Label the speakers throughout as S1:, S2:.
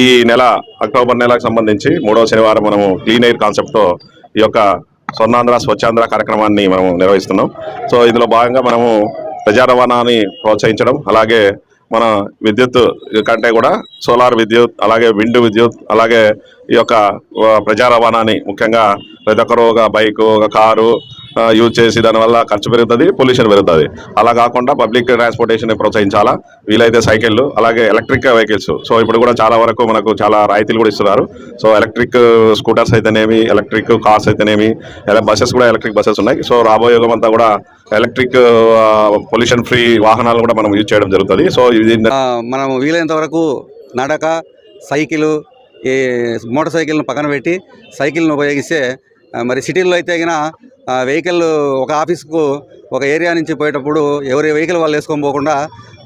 S1: ఈ నెల అక్టోబర్ నెలకు సంబంధించి మూడవ శనివారం మనము క్లీన్ ఎయిర్ కాన్సెప్ట్తో ఈ యొక్క స్వర్ణాంధ్ర స్వచ్ఛాంధ్ర కార్యక్రమాన్ని మనం నిర్వహిస్తున్నాం. సో ఇందులో భాగంగా మనము ప్రజా రవాణాని ప్రోత్సహించడం అలాగే మన విద్యుత్ కంటే కూడా సోలార్ విద్యుత్ అలాగే విండ్ విద్యుత్ అలాగే ఈ యొక్క ప్రజా రవాణాని ముఖ్యంగా ప్రతి ఒక్కరు ఒక బైకు ఒక కారు యూజ్ చేసి దానివల్ల ఖర్చు పెరుగుతుంది పొల్యూషన్ పెరుగుతుంది. అలా కాకుండా పబ్లిక్ ట్రాన్స్పోర్టేషన్ ప్రోత్సహించాలా? వీలైతే సైకిళ్ళు అలాగే ఎలక్ట్రిక్ వెహికల్స్ సో ఇప్పుడు కూడా చాలా వరకు మనకు చాలా రాయితీలు కూడా ఇస్తున్నారు. సో ఎలక్ట్రిక్ స్కూటర్స్ అయితేనేమి ఎలక్ట్రిక్ కార్స్ అయితేనేమి బస్సెస్ కూడా ఎలక్ట్రిక్ బస్సెస్ ఉన్నాయి. సో రాబోయే యుగం అంతా కూడా ఎలక్ట్రిక్ పొల్యూషన్ ఫ్రీ వాహనాలు కూడా మనం యూజ్ చేయడం జరుగుతుంది. సో ఇది
S2: మనం వీలైనంత వరకు నడక సైకిల్ ఈ మోటార్ సైకిల్ను పక్కన పెట్టి సైకిల్ను ఉపయోగిస్తే మరి సిటీల్లో అయితే వెహికల్ ఒక ఆఫీస్కు ఒక ఏరియా నుంచి పోయేటప్పుడు ఎవరి వెహికల్ వాళ్ళు వేసుకొని పోకుండా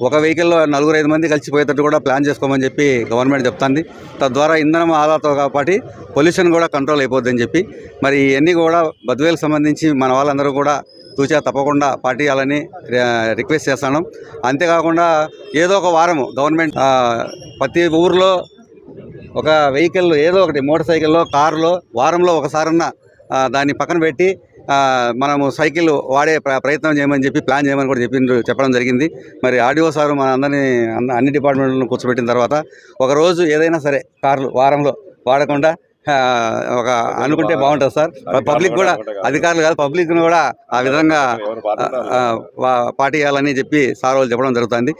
S2: ఒక వెహికల్లో నలుగురు ఐదు మంది కలిసి పోయేటట్టు కూడా ప్లాన్ చేసుకోమని చెప్పి గవర్నమెంట్ చెప్తుంది. తద్వారా ఇంధనం ఆదాతో కాబట్టి పొల్యూషన్ కూడా కంట్రోల్ అయిపోద్దని చెప్పి మరి ఇవన్నీ కూడా బద్వేలకు సంబంధించి మన వాళ్ళందరూ కూడా తూచా తప్పకుండా పాటియాలని రిక్వెస్ట్ చేస్తాను. అంతేకాకుండా ఏదో ఒక వారము గవర్నమెంట్ ప్రతి ఊర్లో ఒక వెహికల్ ఏదో ఒకటి మోటార్ సైకిల్లో కారులో వారంలో ఒకసారన్నా దాన్ని పక్కన పెట్టి మనము సైకిల్ వాడే ప్ర- ప్రయత్నం చేయమని చెప్పి ప్లాన్ చేయమని కూడా చెప్పిండ్రు చెప్పడం జరిగింది. మరి ఆర్డీఓ సార్ మన అందరినీ అన్న- డిపార్ట్మెంట్లను కూర్చోబెట్టిన తర్వాత ఒక రోజు ఏదైనా సరే కార్లు వారంలో వాడకుండా ఒక అనుకుంటే బాగుంటుంది సార్. పబ్లిక్ కూడా అధికారులు కాదు పబ్లిక్ కూడా ఆ విధంగా పాటియాలని చెప్పి సార్ వాళ్ళు చెప్పడం జరుగుతుంది.